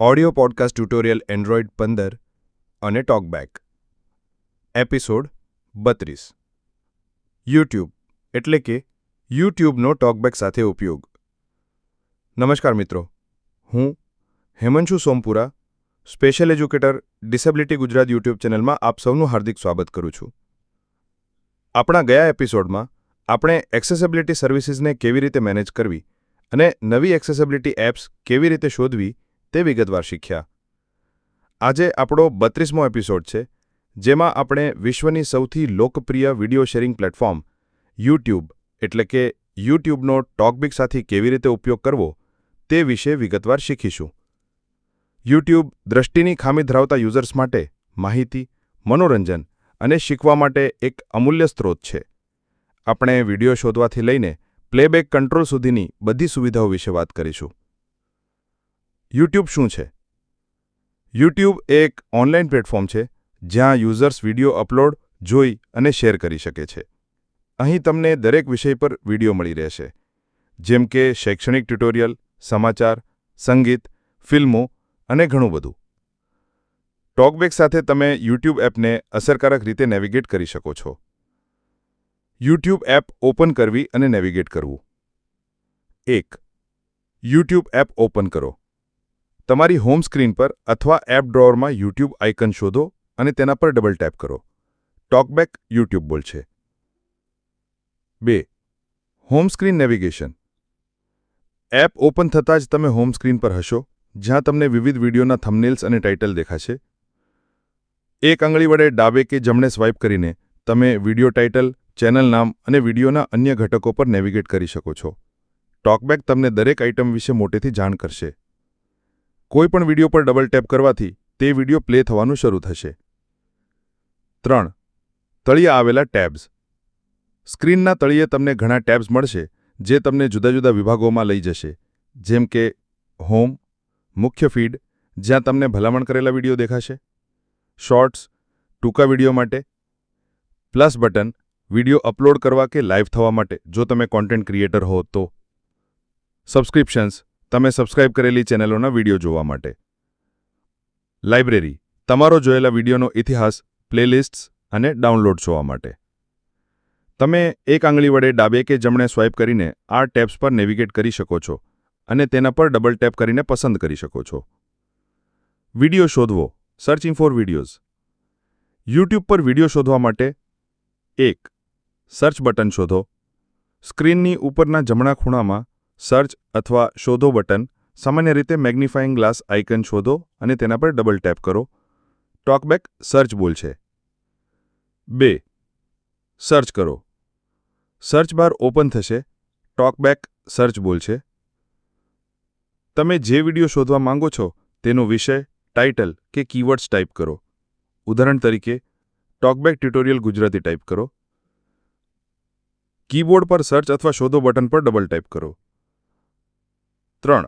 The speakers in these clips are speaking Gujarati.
ઓડિયો પોડકાસ્ટ ટ્યુટોરિયલ એન્ડ્રોઇડ પંદર અને ટોકબેક. એપિસોડ બત્રીસ. યુટ્યુબ, એટલે કે યુટ્યુબનો ટોકબેક સાથે ઉપયોગ. નમસ્કાર મિત્રો, હું Hemanshu Sompura, special educator, disability Gujarat YouTube ચેનલમાં આપ સૌનું હાર્દિક સ્વાગત કરું છું. આપણા ગયા એપિસોડમાં આપણે એક્સેસિબિલિટી સર્વિસીસને કેવી રીતે મેનેજ કરવી અને નવી એક્સેસિબિલિટી એપ્સ કેવી રીતે શોધવી તે વિગતવાર શીખ્યા. આજે આપણો બત્રીસમો એપિસોડ છે, જેમાં આપણે વિશ્વની સૌથી લોકપ્રિય વિડિયો શેરિંગ પ્લેટફોર્મ, યુટ્યુબ, એટલે કે યુટ્યુબનો ટોકબિક સાથે કેવી રીતે ઉપયોગ કરવો, તે વિશે વિગતવાર શીખીશું. યુટ્યુબ દ્રષ્ટિની ખામી ધરાવતા યુઝર્સ માટે માહિતી, મનોરંજન અને શીખવા માટે એક અમૂલ્ય સ્ત્રોત છે. આપણે વિડિયો શોધવાથી લઈને પ્લેબેક કંટ્રોલ સુધીની બધી સુવિધાઓ વિશે વાત કરીશું. યુટ્યુબ શું છે? યુટ્યુબ એક ઓનલાઈન પ્લેટફોર્મ છે જ્યાં યુઝર્સ વિડિયો અપલોડ જોઈ અને શેર કરી શકે છે. અહીં તમને દરેક વિષય પર વીડિયો મળી રહેશે. જેમ કે શૈક્ષણિક ટ્યુટોરિયલ સમાચાર, સંગીત, ફિલ્મો અને ઘણું બધું. ટોકબેક સાથે તમે યુટ્યુબ એપને અસરકારક રીતે નેવિગેટ કરી શકો છો. યુટ્યુબ એપ ઓપન કરવી અને નેવિગેટ કરવું. એક. યુટ્યુબ એપ ઓપન કરો. તમારી હોમ સ્ક્રીન પર અથવા એપ ડ્રોઅરમાં યુટ્યુબ આઇકન શોધો અને તેના પર ડબલ ટેપ કરો. ટોકબેક યુટ્યુબ બોલશે. બે. Home screen navigation. App open થતાં જ તમે હોમ સ્ક્રીન પર હશો, જ્યાં તમને વિવિધ વિડીયોના થમનેલ્સ અને ટાઇટલ દેખાશે. એક આંગળી વડે ડાબે કે જમણે સ્વાઇપ કરીને તમે વીડિયો ટાઇટલ, ચેનલ નામ અને વિડીયોના અન્ય ઘટકો પર નેવિગેટ કરી શકો છો. ટોકબેક તમને દરેક આઇટમ વિશે મોટેથી જાણ કરશે. કોઈ પણ વીડિયો પર ડબલ ટેપ કરવાથી તે વીડિયો પ્લે થવાનું શરૂ થશે. ત્રણ. તળિયે આવેલા ટેબ્સ. સ્ક્રીનના તળિયે તમને ઘણા ટેબ્સ મળશે, જે તમને જુદા જુદા વિભાગોમાં લઈ જશે. જેમ કે હોમ મુખ્ય ફીડ જ્યાં તમને ભલામણ કરેલા વીડિયો દેખાશે. શોર્ટ્સ ટૂંકા વીડિયો માટે. પ્લસ બટન વિડિયો અપલોડ કરવા કે લાઈવ થવા માટે, જો તમે કોન્ટેન્ટ ક્રિએટર હો તો. સબસ્ક્રિપ્શન્સ તમે સબસ્ક્રાઇબ કરેલી ચેનલોના વીડિયો જોવા માટે. લાઇબ્રેરી, તમારો જોયેલા વિડીયોનો ઇતિહાસ, પ્લેલિસ્ટ્સ અને ડાઉનલોડ જોવા માટે. તમે એક આંગળી વડે ડાબે કે જમણે સ્વાઇપ કરીને આ ટેબ્સ પર નેવિગેટ કરી શકો છો અને તેના પર ડબલ ટેપ કરીને પસંદ કરી શકો છો. વીડિયો શોધવો, સર્ચિંગ ફોર વિડીયોઝ. યુટ્યુબ પર વીડિયો શોધવા માટે એક, સર્ચ બટન શોધો. સ્ક્રીનની ઉપરના જમણા ખૂણામાં સર્ચ અથવા શોધો બટન, સામાન્ય રીતે મેગ્નિફાઇંગ ગ્લાસ આઇકન શોધો અને તેના પર ડબલ ટેપ કરો. ટોકબેક સર્ચ બોલ છે. બે. સર્ચ કરો. સર્ચ બાર ઓપન થશે. ટોકબેક સર્ચ બોલ છે. તમે જે વીડિયો શોધવા માંગો છો, તેનો વિષય, ટાઇટલ કે કીવર્ડ્સ ટાઈપ કરો. ઉદાહરણ તરીકે, ટોકબેક ટ્યુટોરિયલ ગુજરાતી ટાઈપ કરો. કીબોર્ડ પર સર્ચ અથવા શોધો બટન પર ડબલ ટાઈપ કરો. ત્રણ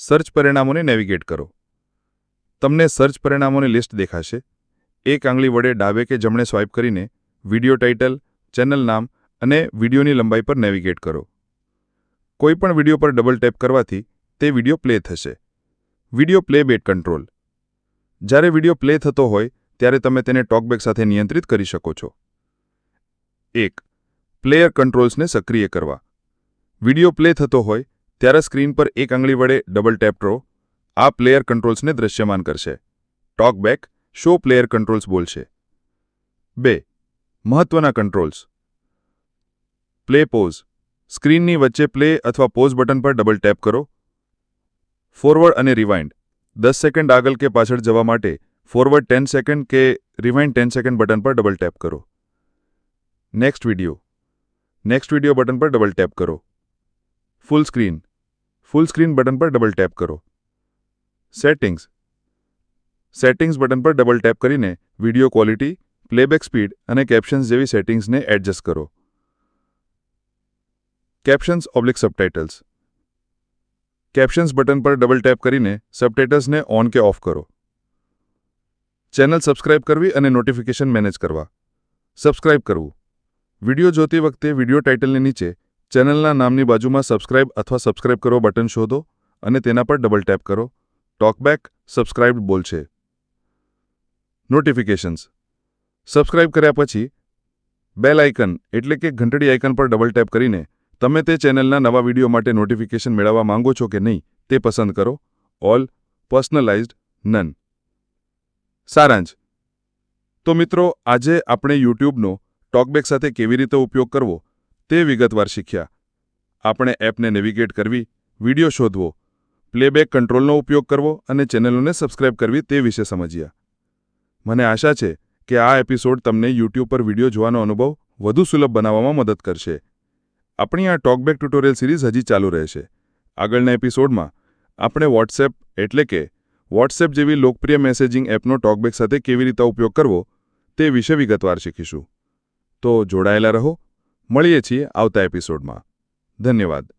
સર્ચ પરિણામોને નેવિગેટ કરો. તમને સર્ચ પરિણામોની લિસ્ટ દેખાશે. એક આંગળી વડે ડાબે કે જમણે સ્વાઇપ કરીને વિડિયો ટાઇટલ ચેનલ નામ અને વિડીયોની લંબાઈ પર નેવિગેટ કરો. કોઈપણ વીડિયો પર ડબલ ટેપ કરવાથી તે વીડિયો પ્લે થશે. વીડિયો પ્લે બેટ કંટ્રોલ જ્યારે વીડિયો પ્લે થતો હોય, ત્યારે તમે તેને ટોકબેક સાથે નિયંત્રિત કરી શકો છો. એક પ્લેયર કંટ્રોલ્સને સક્રિય કરવા. વીડિયો પ્લે થતો હોય ત્યારે સ્ક્રીન પર એક આંગળી વડે ડબલ ટેપ કરો આ પ્લેયર કંટ્રોલ્સને દ્રશ્યમાન કરશે. ટોકબેક શો પ્લેયર કંટ્રોલ્સ બોલશે. બે, મહત્વના કંટ્રોલ્સ પ્લે પોઝ સ્ક્રીનની વચ્ચે પ્લે અથવા પોઝ બટન પર ડબલ ટેપ કરો. ફોરવર્ડ અને રિવાઇન્ડ દસ સેકન્ડ આગળ કે પાછળ જવા માટે ફોરવર્ડ ટેન સેકન્ડ કે રિવાઇન્ડ ટેન સેકન્ડ બટન પર ડબલ ટેપ કરો. Next video next video button પર ડબલ ટેપ કરો. Full screen full screen button પર ડબલ ટેપ કરો. સેટિંગ્સ સેટિંગ્સ બટન પર ડબલ ટેપ કરીને વીડિયો ક્વોલિટી પ્લેબેક સ્પીડ અને કેપ્શન્સ જેવી સેટિંગ્સને એડજસ્ટ કરો. Captions oblique subtitles captions button પર ડબલ ટેપ કરીને સબટાઇટલ્સને ઓન કે ઓફ કરો. ચેનલ સબસ્ક્રાઇબ કરવી અને નોટિફિકેશન મેનેજ કરવા. સબસ્ક્રાઇબ કરવું. વિડિયો જોતી વખતે વિડિયો ટાઇટલની નીચે ચેનલના નામની બાજુમાં સબસ્ક્રાઇબ અથવા સબસ્ક્રાઇબ કરો બટન શોધો અને તેના પર ડબલ ટેપ કરો. ટોકબેક સબસ્ક્રાઇબ્ડ બોલશે નોટિફિકેશન્સ સબસ્ક્રાઇબ કર્યા પછી બેલ આઇકન એટલે કે ઘંટડી આઇકન પર ડબલ ટેપ કરીને તમે તે ચેનલના નવા વીડિયો માટે નોટિફિકેશન મેળવવા માંગો છો કે નહીં તે પસંદ કરો. ઓલ પર્સનલાઇઝ્ડ નન સારાંશ. તો મિત્રો, આજે આપણે યુટ્યુબનો ટોકબેક સાથે કેવી રીતે ઉપયોગ કરવો તે વિગતવાર શીખ્યા. આપણે એપને નેવિગેટ કરવી, વીડિયો શોધવો, પ્લેબેક કંટ્રોલનો ઉપયોગ કરવો અને ચેનલોને સબસ્ક્રાઇબ કરવી તે વિશે સમજ્યા. મને આશા છે કે આ એપિસોડ તમને યુટ્યુબ પર વીડિયો જોવાનો અનુભવ વધુ સુલભ બનાવવામાં મદદ કરશે. આપણી આ ટોકબેક ટ્યુટોરિયલ સિરીઝ હજી ચાલુ રહેશે. આગળના એપિસોડમાં આપણે વોટ્સએપ એટલે કે વોટ્સએપ જેવી લોકપ્રિય મેસેજિંગ એપનો ટોકબેક સાથે કેવી રીતે ઉપયોગ કરવો તે વિશે વિગતવાર શીખીશું. તો જોડાયેલા રહો. મળીએ છીએ આવતા એપિસોડમાં. ધન્યવાદ.